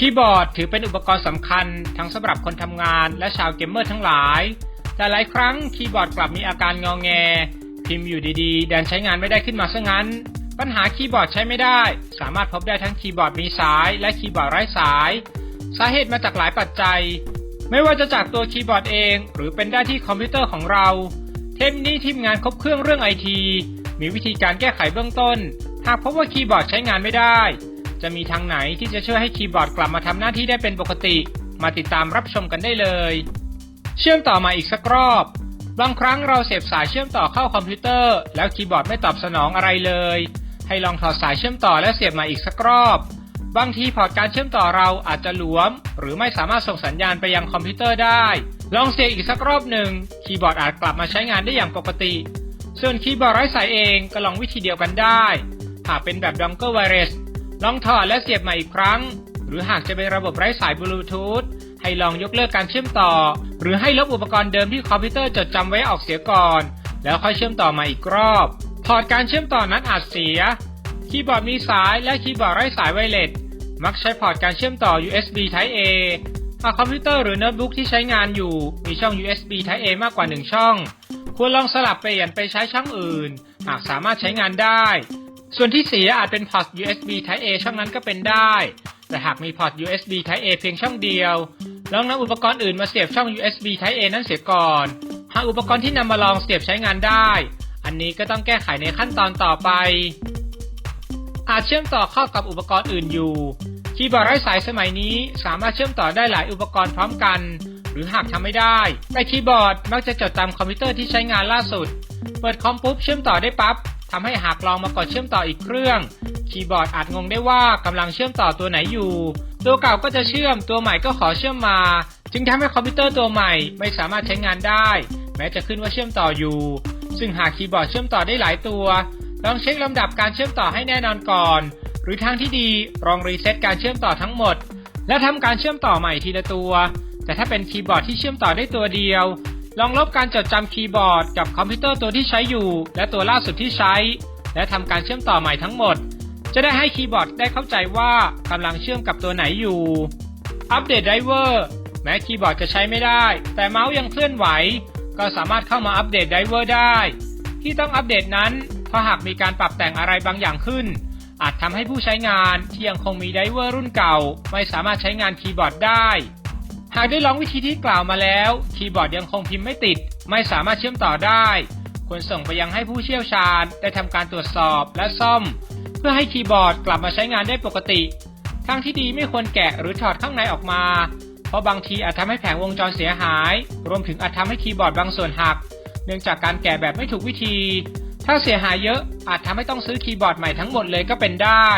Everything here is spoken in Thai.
คีย์บอร์ดถือเป็นอุปกรณ์สำคัญทั้งสำหรับคนทำงานและชาวเกมเมอร์ทั้งหลาย แต่หลายครั้งคีย์บอร์ดกลับมีอาการงอแง พิมพ์อยู่ดีๆ ดันใช้งานไม่ได้ขึ้นมาซะงั้น ปัญหาคีย์บอร์ดใช้ไม่ได้ สามารถพบได้ทั้งคีย์บอร์ดมีสายและคีย์บอร์ดไร้สาย สาเหตุมาจากหลายปัจจัย ไม่ว่าจะจากตัวคีย์บอร์ดเอง หรือเป็นได้ที่คอมพิวเตอร์ของเรา เทปนี้ทีมงานครบเครื่องเรื่องไอทีมีวิธีการแก้ไขเบื้องต้น หากพบว่าคีย์บอร์ดใช้งานไม่ได้ จะมีทางไหนที่จะช่วยให้คีย์บอร์ดกลับมาทำหน้าที่ได้เป็นปกติ มาติดตามรับชมกันได้เลย เชื่อมต่อมาอีกสักรอบ บางครั้งเราเสียบสายเชื่อมต่อเข้าคอมพิวเตอร์ แล้วคีย์บอร์ดไม่ตอบสนองอะไรเลย ให้ลองถอดสายเชื่อมต่อและเสียบมาอีกสักรอบ บางทีพอร์ตการเชื่อมต่อเราอาจจะหลวม หรือไม่สามารถส่งสัญญาณไปยังคอมพิวเตอร์ได้ ลองเสียบอีกสักรอบหนึ่งคีย์บอร์ดอาจกลับมาใช้งานได้อย่างปกติ ส่วนคีย์บอร์ดไร้สายเองก็ลองวิธีเดียวกันได้ หากเป็นแบบดองเกิลไวรัส ลองถอดและเสียบใหม่อีกครั้ง หรือหากจะเป็นระบบไร้สายบลูทูธให้ลองยกเลิกการเชื่อมต่อ หรือให้ลบอุปกรณ์เดิมที่คอมพิวเตอร์จดจำไว้ออกเสียก่อน แล้วค่อยเชื่อมต่อมาอีกรอบพอร์ตการเชื่อมต่อนั้นอาจเสีย คีย์บอร์ดมีสายและคีย์บอร์ดไร้สายไวเลสมักใช้พอร์ตการเชื่อมต่อ USB Type A หากคอมพิวเตอร์หรือโน้ตบุ๊กที่ใช้งานอยู่มีช่อง USB Type A มากกว่า 1 ช่อง ควรลองสลับเปลี่ยนไปใช้ช่องอื่น หากสามารถใช้งานได้ ส่วนที่เสียอาจเป็นพอร์ต USB Type A ช่องนั้นก็เป็นได้ แต่หากมีพอร์ต USB Type A เพียงช่องเดียว ลองนำอุปกรณ์อื่นมาเสียบช่อง USB Type A นั้นเสียก่อน หากอุปกรณ์ที่นำมาลองเสียบใช้งานได้ อันนี้ก็ต้องแก้ไขในขั้นตอนต่อไป อาจเชื่อมต่อเข้ากับอุปกรณ์อื่นอยู่ คีย์บอร์ดไร้สายสมัยนี้สามารถเชื่อมต่อได้หลายอุปกรณ์พร้อมกัน หรือหากทำไม่ได้แต่คีย์บอร์ดมักจะจดจำคอมพิวเตอร์ที่ใช้งานล่าสุด เปิดคอมปุ๊บเชื่อมต่อได้ปั๊บ ทำให้หากลองมากดเชื่อมต่ออีกเครื่อง คีย์บอร์ดอาจงงได้ว่ากำลังเชื่อมต่อตัวไหนอยู่ ตัวเก่าก็จะเชื่อมตัวใหม่ก็ขอเชื่อมมา จึงทำให้คอมพิวเตอร์ตัวใหม่ไม่สามารถใช้งานได้ แม้จะขึ้นว่าเชื่อมต่ออยู่ ซึ่งหากคีย์บอร์ดเชื่อมต่อได้หลายตัว ลองเช็คลำดับการเชื่อมต่อให้แน่นอนก่อน หรือทางที่ดีลองรีเซ็ตการเชื่อมต่อทั้งหมด และทำการเชื่อมต่อใหม่ทีละตัว แต่ถ้าเป็นคีย์บอร์ดที่เชื่อมต่อได้ตัวเดียว ลองลบการจดจำคีย์บอร์ดกับคอมพิวเตอร์ตัวที่ใช้อยู่ และตัวล่าสุดที่ใช้ และทำการเชื่อมต่อใหม่ทั้งหมด จะได้ให้คีย์บอร์ดได้เข้าใจว่ากำลังเชื่อมกับตัวไหนอยู่ อัปเดตไดรเวอร์แม้คีย์บอร์ดจะใช้ไม่ได้ แต่เมาส์ยังเคลื่อนไหว ก็สามารถเข้ามาอัปเดตไดรเวอร์ได้ ที่ต้องอัปเดตนั้นเพราะหากมีการปรับแต่งอะไรบางอย่างขึ้น อาจทำให้ผู้ใช้งานที่ยังคงมีไดรเวอร์รุ่นเก่า ไม่สามารถใช้งานคีย์บอร์ดได้ หากได้ลองวิธีที่กล่าวมาแล้ว คีย์บอร์ดยังคงพิมพ์ไม่ติด ไม่สามารถเชื่อมต่อได้ ควรส่งไปยังให้ผู้เชี่ยวชาญได้ทำการตรวจสอบและซ่อม เพื่อให้คีย์บอร์ดกลับมาใช้งานได้ปกติ ทางที่ดีไม่ควรแกะหรือถอดข้างในออกมา เพราะบางทีอาจทำให้แผงวงจรเสียหาย รวมถึงอาจทำให้คีย์บอร์ดบางส่วนหัก เนื่องจากการแกะแบบไม่ถูกวิธี ถ้าเสียหายเยอะอาจทำให้ต้องซื้อคีย์บอร์ดใหม่ทั้งหมดเลยก็เป็นได้